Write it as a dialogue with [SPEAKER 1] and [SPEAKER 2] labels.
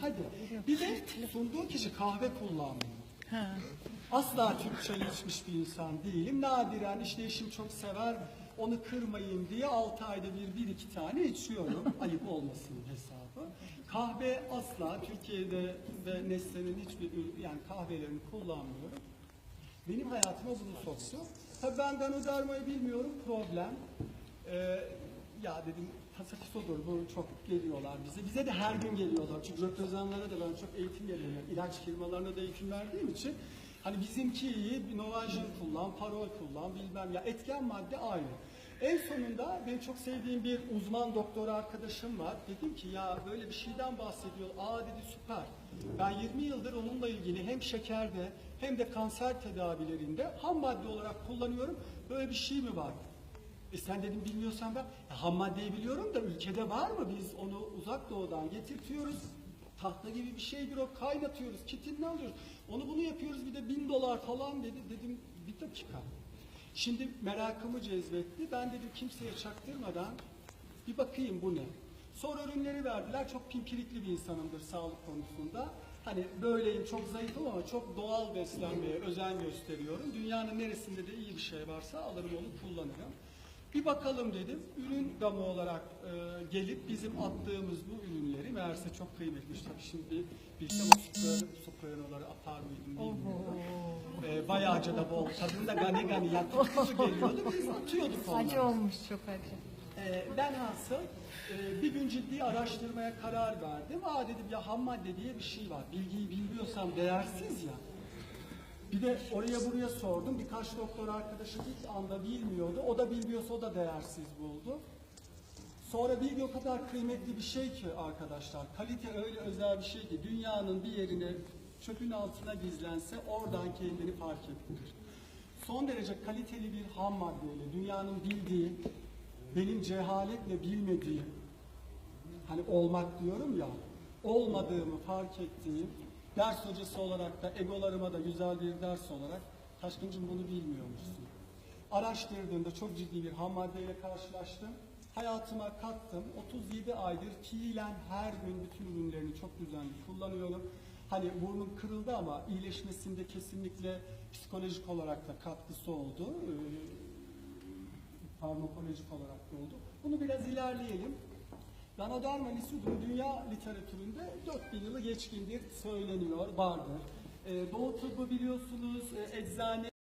[SPEAKER 1] Hadi. Bir de sunduğu kişi kahve kullanmıyor. Asla Türk çayı içmiş bir insan değilim. Nadiren işte eşim çok sever. Onu kırmayayım diye 6 ayda bir, bir iki tane içiyorum. Ayıp olmasın hesabı. Kahve asla Türkiye'de ve Nestle'nin hiçbir yani kahvelerini kullanmıyorum. Benim hayatıma bunu soktu. Tabii ben ganodermayı bilmiyorum, problem. Ee, ya dedim tasarruf olur, bu çok geliyorlar bize. Bize de her gün geliyorlar. Çünkü röptozanlara da ben çok eğitim veriyorum. Yani ilaç firmalarına da eğitim verdiğim için. Hani bizimki iyi, Novajin kullan, parol kullan, bilmem ya etken madde aynı. En sonunda benim çok sevdiğim bir uzman doktor arkadaşım var. Dedim ki ya böyle bir şeyden bahsediyor. Aa dedi süper. Ben 20 yıldır onunla ilgili hem şekerde hem de kanser tedavilerinde ham madde olarak kullanıyorum. Böyle bir şey mi var? E sen dedim bilmiyorsan ben ya ham maddeyi biliyorum da ülkede var mı? Biz onu uzak doğudan getirtiyoruz. Tahta gibi bir şeydir o kaynatıyoruz. Kitini alıyoruz. Onu bunu yapıyoruz bir de bin dolar falan dedi. Dedim bir dakika. Şimdi merakımı cezbetti. Ben dedim kimseye çaktırmadan bir bakayım bu ne. Sonra ürünleri verdiler. Çok pimpirikli bir insanımdır sağlık konusunda. Hani böyleyim çok zayıfım ama çok doğal beslenmeye özen gösteriyorum. Dünyanın neresinde de iyi bir şey varsa alırım onu kullanırım. Bir bakalım dedim. Ürün gamı olarak e, gelip bizim attığımız bu ürünleri meğerse çok kıymetli. Tabii şimdi bilsem o süper, süperinoları atar mıydım bilmiyorum. E, bayağıca da bol tadında gani gani yani kokusu geliyordu. Biz atıyorduk onları.
[SPEAKER 2] Acı olmuş çok acı.
[SPEAKER 1] Ee, ben hasıl e, bir gün ciddi araştırmaya karar verdim. Aa dedim ya ham madde diye bir şey var. Bilgiyi bilmiyorsam değersiz ya. Bir de oraya buraya sordum. Birkaç doktor arkadaşım ilk anda bilmiyordu. O da bilmiyorsa o da değersiz buldu. Sonra bilgi o kadar kıymetli bir şey ki arkadaşlar. Kalite öyle özel bir şey ki dünyanın bir yerine çöpün altına gizlense oradan kendini fark ettirir. Son derece kaliteli bir ham maddeyle dünyanın bildiği, benim cehaletle bilmediğim, hani olmak diyorum ya, olmadığımı fark ettiğim, ders hocası olarak da egolarıma da güzel bir ders olarak, Taşkıncım bunu bilmiyormuşsun. Araştırdığımda çok ciddi bir ham maddeyle karşılaştım. Hayatıma kattım. 37 aydır fiilen her gün bütün ürünlerini çok düzenli kullanıyorum. Hani burnum kırıldı ama iyileşmesinde kesinlikle psikolojik olarak da katkısı oldu. Ee, farmakolojik olarak da oldu. Bunu biraz ilerleyelim. Ganoderma lisudum dünya literatüründe 4000 yılı geçkindir söyleniyor, vardır. Ee, Doğu tıbbı biliyorsunuz, e, eczane